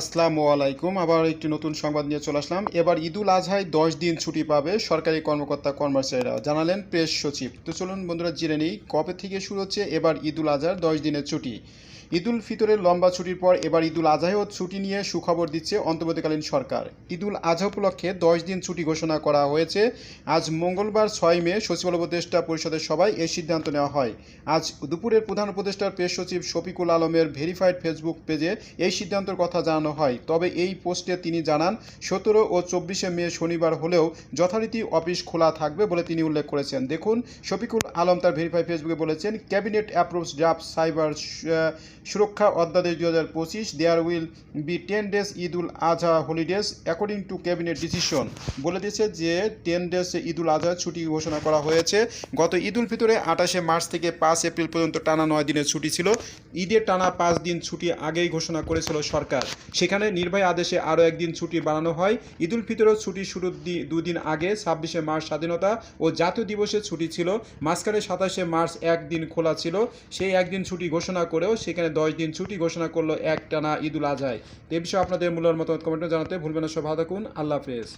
আসসালামু আলাইকুম। আবার একটি নতুন সংবাদ নিয়ে চলে আসলাম। এবার ঈদুল আজহায় দশ দিন ছুটি পাবে সরকারি কর্মকর্তা কর্মচারীরা। জানালেন প্রেস সচিব। তো চলুন বন্ধুরা জিরে নেই কবে থেকে শুরু হচ্ছে এবার ঈদুল আজহার দশ দিনের ছুটি। ঈদুল ফিতরের লম্বা ছুটির পর এবার ঈদুল আজহায়ও ছুটি নিয়ে সুখবর দিচ্ছে অন্তর্বর্তীকালীন সরকার। ঈদুল আজহা উপলক্ষে দশ দিন ছুটি ঘোষণা করা হয়েছে। আজ মঙ্গলবার ছয় মে সচিবালয় উপদেষ্টা পরিষদের সভায় এই সিদ্ধান্ত নেওয়া হয়। আজ দুপুরের প্রধান উপদেষ্টার প্রেস সচিব শফিকুল আলমের ভেরিফাইড ফেসবুক পেজে এই সিদ্ধান্তের কথা জানানো হয়। তবে এই পোস্টে তিনি জানান, সতেরো ও চব্বিশে মে শনিবার হলেও যথারীতি অফিস খোলা থাকবে বলে তিনি উল্লেখ করেছেন। দেখুন, শফিকুল আলম তার ভেরিফাই ফেসবুকে বলেছেন, ক্যাবিনেট অ্যাপ্রোচ ড্রাফট সাইবার সুরক্ষা অধ্যাদেশ দুই হাজার পঁচিশ there will be ten days Eid ul Azha holidays according to cabinet decision বলে দিয়েছে যে টেন ডেজ ঈদ উল আজহা ছুটি ঘোষণা করা হয়েছে। গত ঈদ উল ফিতরে আঠাশে মার্চ থেকে পাঁচ এপ্রিল পর্যন্ত টানা নয় দিনের ছুটি ছিল। ঈদের টানা পাঁচ দিন ছুটি আগেই ঘোষণা করেছিল সরকার। সেখানে নির্বাহী আদেশে আরও একদিন ছুটি বাড়ানো হয়। ঈদ উল ফিতরের ছুটি শুরুর দি- দুদিন আগে, ছাব্বিশে মার্চ স্বাধীনতা ও জাতীয় দিবসের ছুটি ছিল। মাঝখানে সাতাশে মার্চ একদিন খোলা ছিল। সেই একদিন ছুটি ঘোষণা করেও সেখানে দশ দিন ছুটি ঘোষণা করল এক টানা ঈদুল আজহায়। এ বিষয়ে আপনাদের মূল্যের মতামত কমেন্টে জানাতে ভুলবেন না। সব ভালো থাকুন। আল্লাহ হাফেজ।